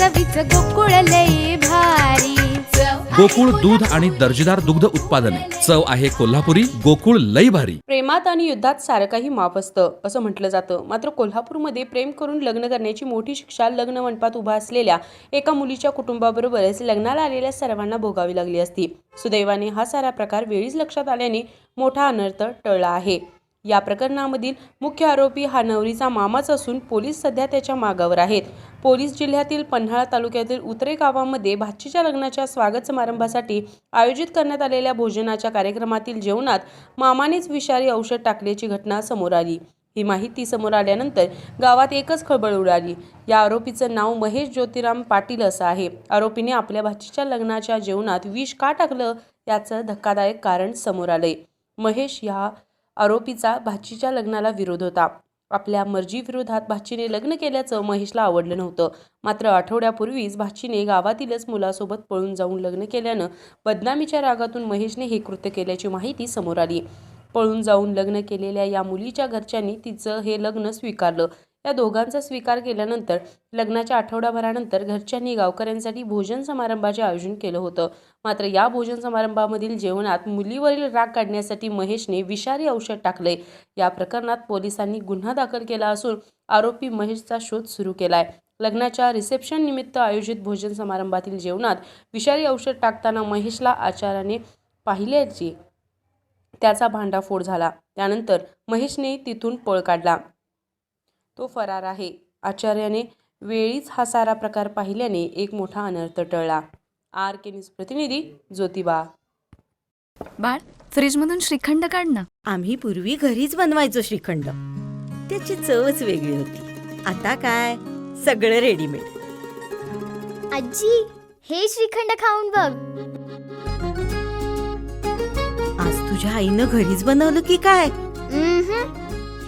चवीच गोकुळ लई भारी. गोकुळ दूध आणि दर्जेदार दुग्ध उत्पादने. चव आहे कोल्हापुरी गोकुळ लई भारी. प्रेमात आणि युद्धात सारं काही माफ असतं असं म्हटलं जातं. मात्र कोल्हापूरमध्ये प्रेम करून लग्न करण्याची मोठी शिक्षा लग्न मंडपात उभा असलेल्या एका मुलीच्या कुटुंबाबरोबरच लग्नाला आलेल्या सर्वांना भोगावी लागली असती. सुदैवाने हा सारा प्रकार वेळीच लक्षात आल्याने मोठा अनर्थ टळला आहे. या प्रकरणामधील मुख्य आरोपी हा नवरीचा मामाच असून पोलीस सध्या त्याच्या मागावर आहेत. पोलीस जिल्ह्यातील पन्हाळा तालुक्यातील उतरे गावामध्ये भाचीच्या लग्नाच्या स्वागत समारंभासाठी आयोजित करण्यात आलेल्या भोजनाच्या कार्यक्रमातील जेवणात मामानेच विषारी औषध टाकल्याची घटना समोर आली. ही माहिती समोर आल्यानंतर गावात एकच खळबळ उडाली. या आरोपीचं नाव महेश ज्योतिराम पाटील असं आहे. आरोपीने आपल्या भाचीच्या लग्नाच्या जेवणात विष का टाकलं याचं धक्कादायक कारण समोर आलंय. महेश ह्या आरोपीचा भाचीच्या लग्नाला विरोध होता. आपल्या मर्जीविरोधात भाचीने लग्न केल्याचं महेशला आवडलं नव्हतं. मात्र आठवड्यापूर्वीच भाचीने गावातीलच मुलासोबत पळून जाऊन लग्न केल्यानं बदनामीच्या रागातून महेशने हे कृत्य केल्याची माहिती समोर आली. पळून जाऊन लग्न केलेल्या या मुलीच्या घरच्यांनी तिचं हे लग्न स्वीकारलं. या दोघांचा स्वीकार केल्यानंतर लग्नाच्या आठवडाभरानंतर घरच्यांनी गावकऱ्यांसाठी भोजन समारंभाचे आयोजन केलं होतं. मात्र या भोजन समारंभामधील जेवणात मुलीवरील राग काढण्यासाठी महेशने विषारी औषध टाकले या प्रकरणात पोलिसांनी गुन्हा दाखल केला असून आरोपी महेशचा शोध सुरू केलाय. लग्नाच्या रिसेप्शन निमित्त आयोजित भोजन समारंभातील जेवणात विषारी औषध टाकताना महेशला आचाराने पाहिल्याची त्याचा भांडाफोड झाला. त्यानंतर महेशने तिथून पळ काढला. तो फरार आहे. आचार्याने वेळीच हा सारा प्रकार पाहिल्याने एक मोठा अनर्थ टळला. आर के न्यूज प्रतिनिधी ज्योतिबा. बाळ फ्रीजमधून श्रीखंड काढ ना. आम्ही पूर्वी घरीच बनवायचो श्रीखंड. त्याची चवच वेगळी होती. आता काय? सगळं रेडीमेड आजी हे श्रीखंड खाऊन बघ. आज तुझ्या आईनं घरीच बनवलं की काय.